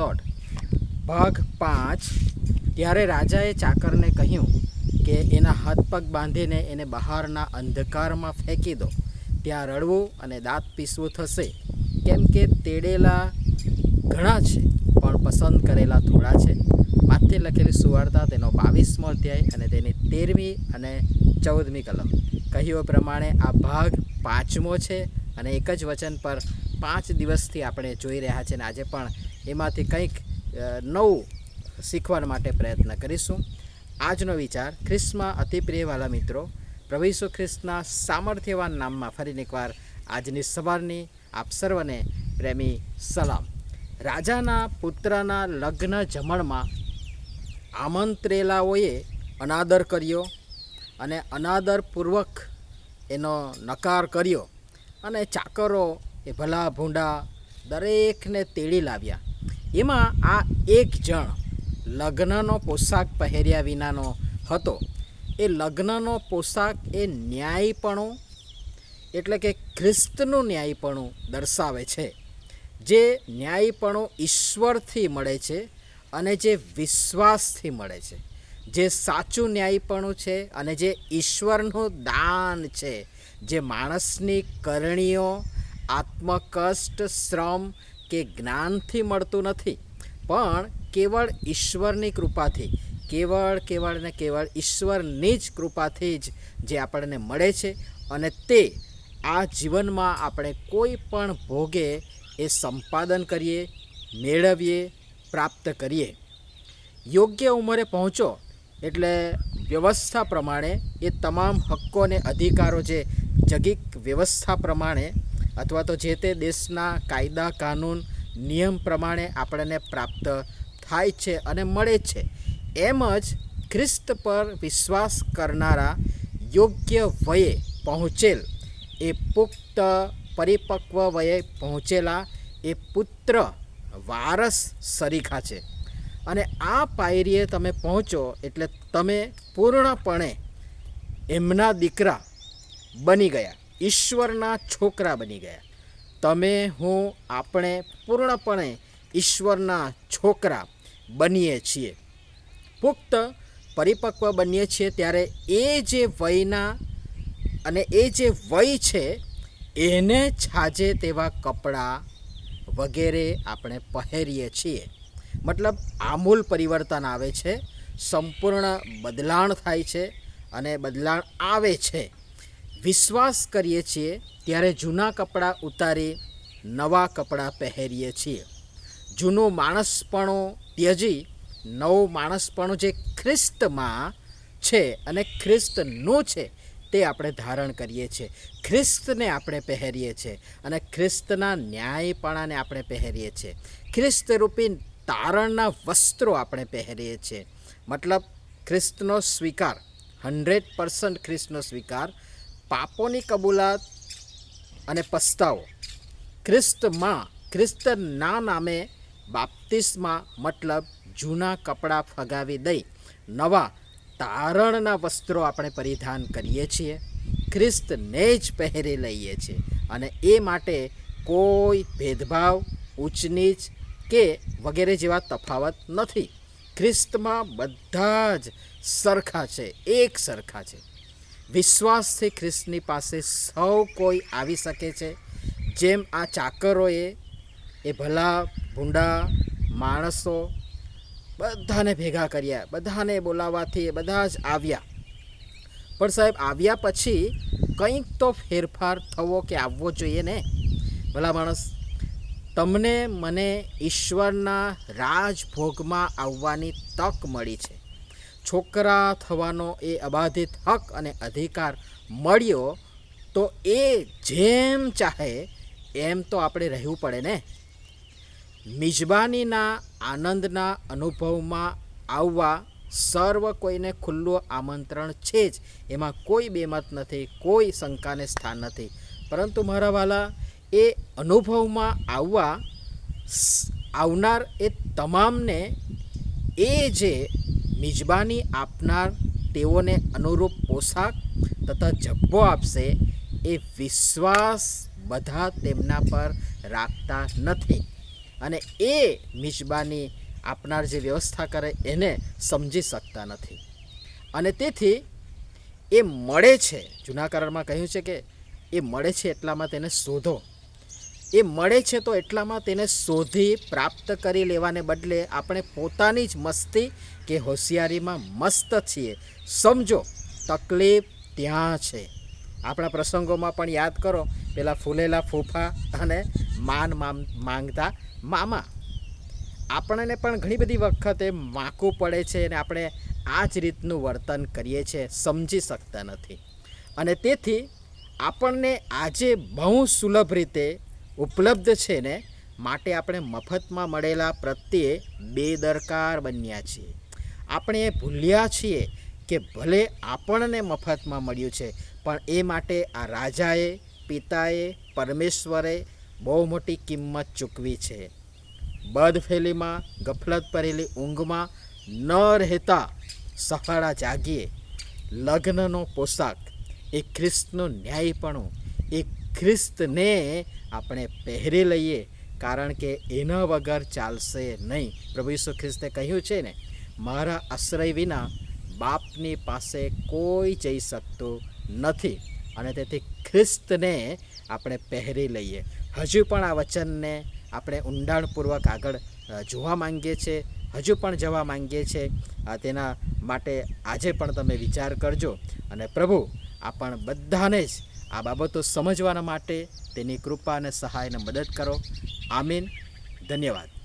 Lord. ભાગ પાંચ. ત્યારે રાજાએ ચાકરને કહ્યું કે એના હાથ પગ બાંધીને એને બહારના અંધકારમાં ફેંકી દો. ત્યાં રડવું અને દાંત પીસવું થશે. કેમ કે તેડેલા ઘણા છે, પણ પસંદ કરેલા થોડા છે. માથે લખેલી સુવાર્તા તેનો બાવીસમો અધ્યાય અને તેની તેરમી અને ચૌદમી કલમ. કહ્યું પ્રમાણે આ ભાગ પાંચમો છે અને એક જ વચન પર પાંચ દિવસથી આપણે જોઈ રહ્યા છીએ અને આજે પણ એમાંથી કંઈક નવું શીખવા માટે પ્રયત્ન કરીશું. આજનો વિચાર ખ્રિસ્તમાં અતિ પ્રિયવાળા મિત્રો, પ્રભુ ઈસુ ખ્રિસ્તના સામર્થ્યવાન નામમાં ફરીને એકવાર આજની સવારની આપ સર્વને પ્રેમી સલામ. રાજાના પુત્રના લગ્ન જમણમાં આમંત્રેલાઓએ અનાદર કર્યો અને અનાદરપૂર્વક એનો નકાર કર્યો અને ચાકરો એ ભલા ભૂંડા દરેકને તેડી લાવ્યા. એમાં આ એક જણ લગ્નનો પોશાક પહેર્યા વિનાનો હતો. એ લગ્નનો પોશાક એ ન્યાયપણું, એટલે કે ખ્રિસ્તનું ન્યાયપણું દર્શાવે છે. જે ન્યાયપણું ઈશ્વરથી મળે છે અને જે વિશ્વાસથી મળે છે. જે સાચું ન્યાયપણું છે અને જે ઈશ્વરનું દાન છે. જે માણસની કરણીઓ, આત્મકષ્ટ, શ્રમ કે જ્ઞાનથી મળતું નથી. પણ કેવળ ઈશ્વરની કૃપાથી, કેવળ કેવળ ને કેવળ ઈશ્વરની જ કૃપાથી જ જે આપણને મળે છે અને તે આ જીવનમાં આપણે કોઈ પણ ભોગે એ સંપાદન કરીએ, મેળવીએ, પ્રાપ્ત કરીએ. યોગ્ય ઉંમરે પહોંચો એટલે વ્યવસ્થા પ્રમાણે એ તમામ હક્કો અને અધિકારો જે જગીક વ્યવસ્થા પ્રમાણે અથવા તો જે તે દેશના કાયદા, કાનૂન, નિયમ પ્રમાણે આપણને પ્રાપ્ત થાય છે અને મળે છે. એમ જ ખ્રિસ્ત પર વિશ્વાસ કરનારા યોગ્ય વયે પહોંચેલ, એ પુખ્ત પરિપક્વ વયે પહોંચેલા, એ પુત્ર વારસ સરીખા છે. અને આ પાયરીએ તમે પહોંચો એટલે તમે પૂર્ણપણે એમના દીકરા બની ગયા. ઈશ્વરના છોકરા બની ગયા. તમે હું, આપણે પૂર્ણપણે ઈશ્વરના છોકરા બનીએ છીએ. પુખ્ત, પરિપક્વ બનીએ છીએ ત્યારે એ જે વયના અને એ જે વય છે, એને છાજે તેવા કપડાં વગેરે આપણે પહેરીએ છીએ. મતલબ, આમૂલ પરિવર્તન આવે છે, સંપૂર્ણ બદલાણ થાય છે અને બદલાણ આવે છે. વિશ્વાસ કરીએ છીએ ત્યારે જૂના કપડાં ઉતારી નવા કપડાં પહેરીએ છીએ. જૂનું માણસપણું ત્યજી, નવું માણસપણું જે ખ્રિસ્તમાં છે અને ખ્રિસ્તનું છે તે આપણે ધારણ કરીએ છીએ. ખ્રિસ્તને આપણે પહેરીએ છીએ અને ખ્રિસ્તના ન્યાયપણાને આપણે પહેરીએ છીએ. ખ્રિસ્તરૂપી તારણના વસ્ત્રો આપણે પહેરીએ છીએ. મતલબ ખ્રિસ્તનો સ્વીકાર, હંડ્રેડ પર્સન્ટ ખ્રિસ્તનો સ્વીકાર પાપોની કબૂલાત અને પસ્તાવો. ખ્રિસ્તમાં ખ્રિસ્તના નામે બાપ્તિસ્મા મતલબ જૂના કપડાં ફગાવી દઈ. નવા તારણના વસ્ત્રો આપણે પરિધાન કરીએ છીએ. ખ્રિસ્તને જ પહેરી લઈએ છીએ અને એ માટે કોઈ ભેદભાવ ઊંચ નીચ કે વગેરે જેવા તફાવત નથી. ખ્રિસ્તમાં બધા જ સરખા છે, એક સરખા છે. વિશ્વાસથી ખ્રિસ્તની પાસે સૌ કોઈ આવી શકે છે. જેમ આ ચાકરોએ, એ ભલા, ભૂંડા, માણસો બધાને ભેગા કર્યા, બધાને બોલાવવાથી એ બધા જ આવ્યા. પણ સાહેબ, આવ્યા પછી કંઈક તો ફેરફાર થવો કે આવવો જોઈએ ને? ભલા માણસ, તમને મને ઈશ્વરના રાજભોગમાં આવવાની તક મળી છે. છોકરા થવાનો એ અબાધિત હક અને અધિકાર મળ્યો, તો એ જેમ ચાહે એમ તો આપણે રહેવું પડે ને? મિજબાનીના આનંદના અનુભવમાં આવવા સર્વ કોઈને ખુલ્લું આમંત્રણ છે જ. એમાં કોઈ બેમત નથી, કોઈ શંકાને સ્થાન નથી. પરંતુ મારા વાલા એ અનુભવમાં આવવા આવનાર એ તમામને એ જે મિજબાની આપનાર તેઓને અનુરૂપ પોશાક તથા જબ્બો આપશે એ વિશ્વાસ બધા તેમના પર રાખતા નથી. અને એ મિજબાની આપનાર જે વ્યવસ્થા કરે એને સમજી શકતા નથી. અને તેથી એ મળે છે. જૂના કરારમાં કહ્યું છે કે એ મળે છે એટલામાં તેને શોધો. એ મળે છે તો એટલામાં તેને શોધી પ્રાપ્ત કરી લેવાને બદલે આપણે પોતાની જ મસ્તી કે હોશિયારીમાં મસ્ત છીએ. સમજો, તકલીફ ત્યાં છે. આપણા પ્રસંગોમાં પણ યાદ કરો, પેલા ફૂલેલા ફૂફા અને માન માંગતા મામા. આપણને પણ ઘણી બધી વખતે માકું પડે છે અને આપણે આ જ રીતનું વર્તન કરીએ છીએ, સમજી શકતા નથી. અને તેથી આપણને આજે બહુ સુલભ રીતે ઉપલબ્ધ છે ને, માટે આપણે મફતમાં મળેલા પ્રત્યે બેદરકાર બન્યા છીએ. આપણે એ ભૂલ્યા છીએ કે ભલે આપણને મફતમાં મળ્યું છે, પણ એ માટે આ રાજાએ, પિતાએ, પરમેશ્વરે બહુ મોટી કિંમત ચૂકવી છે. બદફેલીમાં, ગફલત ભરેલી ઊંઘમાં ન રહેતા સફાળા જાગીએ. લગ્નનો પોશાક એ ખ્રિસ્તનું ન્યાયપણું, એ ખ્રિસ્તને આપણે પહેરી લઈએ, કારણ કે એના વગર ચાલશે નહીં. પ્રભુ ઈસુ ખ્રિસ્તે કહ્યું છે ને, મારા આશ્રય વિના બાપની પાસે કોઈ જઈ શકતું નથી. અને તેથી ખ્રિસ્તને આપણે પહેરી લઈએ. હજુ પણ આ વચનને આપણે ઊંડાણપૂર્વક આગળ જોવા માંગીએ છીએ હજુ પણ જવા માંગીએ છીએ તેના માટે આજે પણ તમે વિચાર કરજો. અને પ્રભુ આપણ બધાને જ આ બાબતો સમજવાના માટે તેની કૃપા અને સહાયને મદદ કરો. આમીન. ધન્યવાદ.